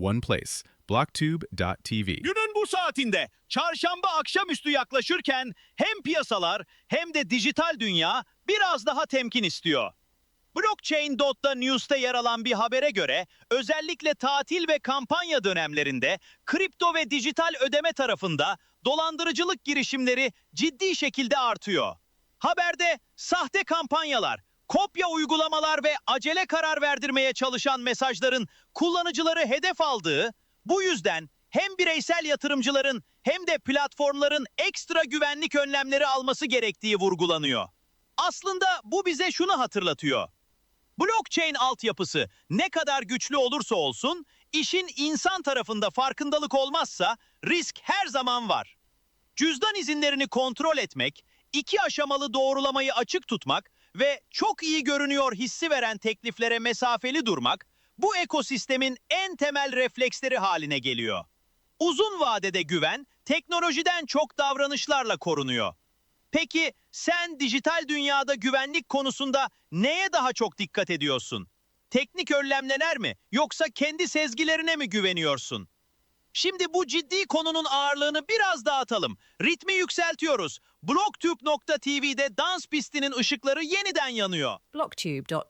One place. Blocktube.tv. Günün bu saatinde çarşamba akşamüstü yaklaşırken hem piyasalar hem de dijital dünya biraz daha temkin istiyor. Blockchain.da News'te yer alan bir habere göre özellikle tatil ve kampanya dönemlerinde kripto ve dijital ödeme tarafında dolandırıcılık girişimleri ciddi şekilde artıyor. Haberde sahte kampanyalar, kopya uygulamalar ve acele karar verdirmeye çalışan mesajların kullanıcıları hedef aldığı, bu yüzden hem bireysel yatırımcıların hem de platformların ekstra güvenlik önlemleri alması gerektiği vurgulanıyor. Aslında bu bize şunu hatırlatıyor. Blockchain altyapısı ne kadar güçlü olursa olsun, işin insan tarafında farkındalık olmazsa risk her zaman var. Cüzdan izinlerini kontrol etmek, iki aşamalı doğrulamayı açık tutmak ve çok iyi görünüyor hissi veren tekliflere mesafeli durmak, bu ekosistemin en temel refleksleri haline geliyor. Uzun vadede güven, teknolojiden çok davranışlarla korunuyor. Peki sen dijital dünyada güvenlik konusunda neye daha çok dikkat ediyorsun? Teknik önlemler mi yoksa kendi sezgilerine mi güveniyorsun? Şimdi bu ciddi konunun ağırlığını biraz dağıtalım. Ritmi yükseltiyoruz. Blocktube.tv'de dans pistinin ışıkları yeniden yanıyor. blocktube.tv